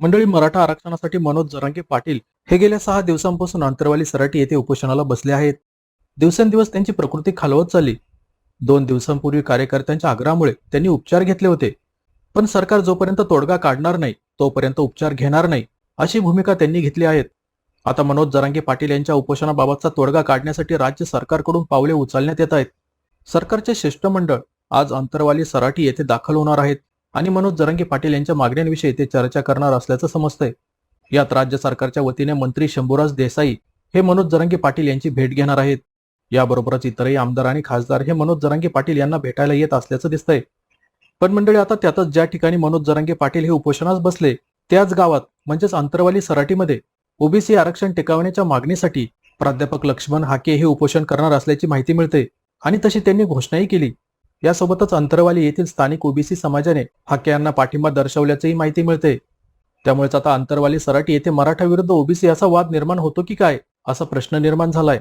मंडळी मराठा आरक्षणासाठी मनोज जरांगे पाटील हे गेल्या सहा दिवसांपासून अंतरवाली सराटी येथे उपोषणाला बसले आहेत. दिवसेंदिवस त्यांची प्रकृती खालवत चालली. दोन दिवसांपूर्वी कार्यकर्त्यांच्या आग्रहामुळे त्यांनी उपचार घेतले होते. पण सरकार जोपर्यंत तोडगा काढणार नाही तोपर्यंत उपचार घेणार नाही अशी भूमिका त्यांनी घेतली आहेत. आता मनोज जरांगे पाटील यांच्या उपोषणाबाबतचा तोडगा काढण्यासाठी राज्य सरकारकडून पावले उचलण्यात येत आहेत. सरकारचे शिष्टमंडळ आज अंतरवाली सराटी येथे दाखल होणार आहेत. आणि मनोज जरांगे पाटील यांच्या मागण्यांविषयी ते चर्चा करणार असल्याचं समजतंय. यात राज्य सरकारच्या वतीने मंत्री शंभूराज देसाई हे मनोज जरांगे पाटील यांची भेट घेणार आहेत. याबरोबरच इतरही आमदार आणि खासदार हे मनोज जरांगे पाटील यांना भेटायला येत असल्याचं दिसतंय. पण मंडळी आता त्यातच ज्या ठिकाणी मनोज जरांगे पाटील हे उपोषणास बसले त्याच गावात म्हणजेच अंतरवाली सराटीमध्ये ओबीसी आरक्षण टिकवण्याच्या मागणीसाठी प्राध्यापक लक्ष्मण हाके हे उपोषण करणार असल्याची माहिती मिळते. आणि तशी त्यांनी घोषणाही केली. यासोबतच अंतरवाली येथील स्थानिक ओबीसी समाजाने हाके यांना पाठिंबा दर्शवल्याचीही माहिती मिळते. त्यामुळेच आता अंतरवाली सराटी येथे मराठा विरुद्ध ओबीसी असा वाद निर्माण होतो की काय असा प्रश्न निर्माण झालाय.